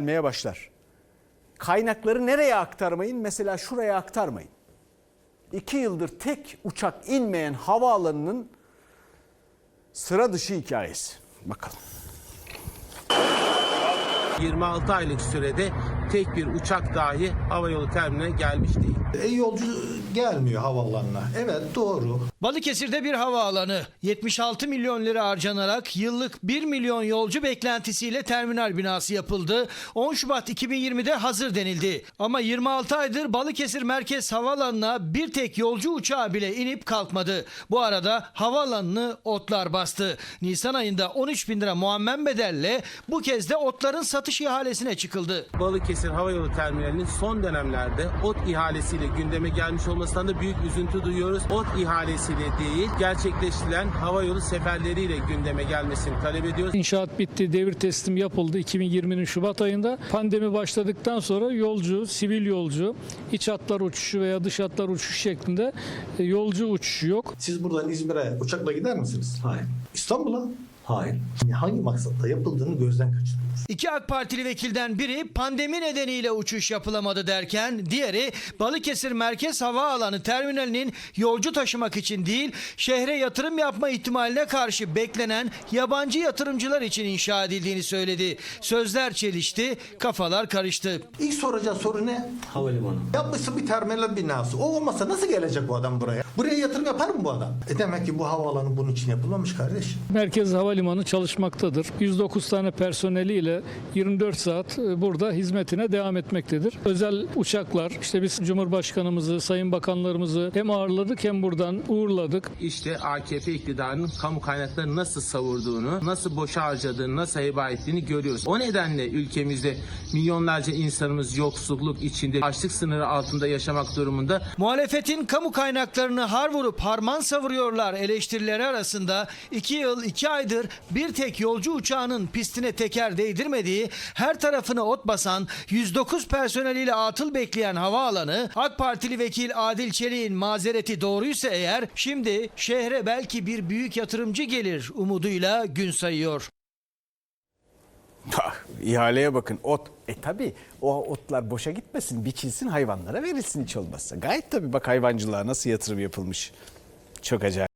gelmeye başlar. Kaynakları nereye aktarmayın? Mesela şuraya aktarmayın. İki yıldır tek uçak inmeyen havaalanının sıra dışı hikayesi. Bakalım. 26 aylık sürede tek bir uçak dahi havayolu terminaline gelmiş değil. E, yolcu gelmiyor havaalanına. Evet doğru. Balıkesir'de bir havaalanı 76 milyon lira harcanarak yıllık 1 milyon yolcu beklentisiyle terminal binası yapıldı. 10 Şubat 2020'de hazır denildi. Ama 26 aydır Balıkesir Merkez Havaalanı'na bir tek yolcu uçağı bile inip kalkmadı. Bu arada havaalanını otlar bastı. Nisan ayında 13 bin lira muammen bedelle bu kez de otların satış ihalesine çıkıldı. Balıkesir Havayolu Terminali'nin son dönemlerde ot ihalesiyle gündeme gelmiş olmasından da büyük üzüntü duyuyoruz. Ot ihalesiyle değil, gerçekleştirilen havayolu seferleriyle gündeme gelmesini talep ediyoruz. İnşaat bitti, devir teslim yapıldı 2020'nin Şubat ayında. Pandemi başladıktan sonra yolcu, sivil yolcu, iç hatlar uçuşu veya dış hatlar uçuşu şeklinde e, yolcu uçuşu yok. Siz buradan İzmir'e uçakla gider misiniz? Hayır. İstanbul'a? Hayır. Hangi maksatla yapıldığını gözden kaçırıyoruz. İki AK Partili vekilden biri pandemi nedeniyle uçuş yapılamadı derken diğeri Balıkesir Merkez Havaalanı terminalinin yolcu taşımak için değil şehre yatırım yapma ihtimaline karşı beklenen yabancı yatırımcılar için inşa edildiğini söyledi. Sözler çelişti, kafalar karıştı. İlk soracağı soru ne? Havalimanı. Yapmışsın bir terminal binası. O olmasa nasıl gelecek bu adam buraya? Buraya yatırım yapar mı bu adam? E demek ki bu havaalanı bunun için yapılmamış kardeş. Merkez Havalimanı çalışmaktadır. 109 tane personeliyle 24 saat e, burada hizmetine devam etmektedir. Özel uçaklar, işte biz Cumhurbaşkanımızı, Sayın Bakanlarımızı hem ağırladık hem buradan uğurladık. İşte AKP iktidarının kamu kaynaklarını nasıl savurduğunu, nasıl boşa harcadığını, nasıl heba ettiğini görüyoruz. O nedenle ülkemizde milyonlarca insanımız yoksulluk içinde, açlık sınırı altında yaşamak durumunda. Muhalefetin kamu kaynaklarını har vurup harman savuruyorlar eleştirileri arasında 2 yıl 2 aydır bir tek yolcu uçağının pistine teker değdirmediği her tarafını ot basan 109 personeliyle atıl bekleyen havaalanı AK Partili vekil Adil Çelik'in mazereti doğruysa eğer şimdi şehre belki bir büyük yatırımcı gelir umuduyla gün sayıyor. Bak, ihaleye bakın ot. E tabi o otlar boşa gitmesin, biçilsin hayvanlara verilsin hiç olmazsa. Gayet tabi bak hayvancılığa nasıl yatırım yapılmış. Çok acayip.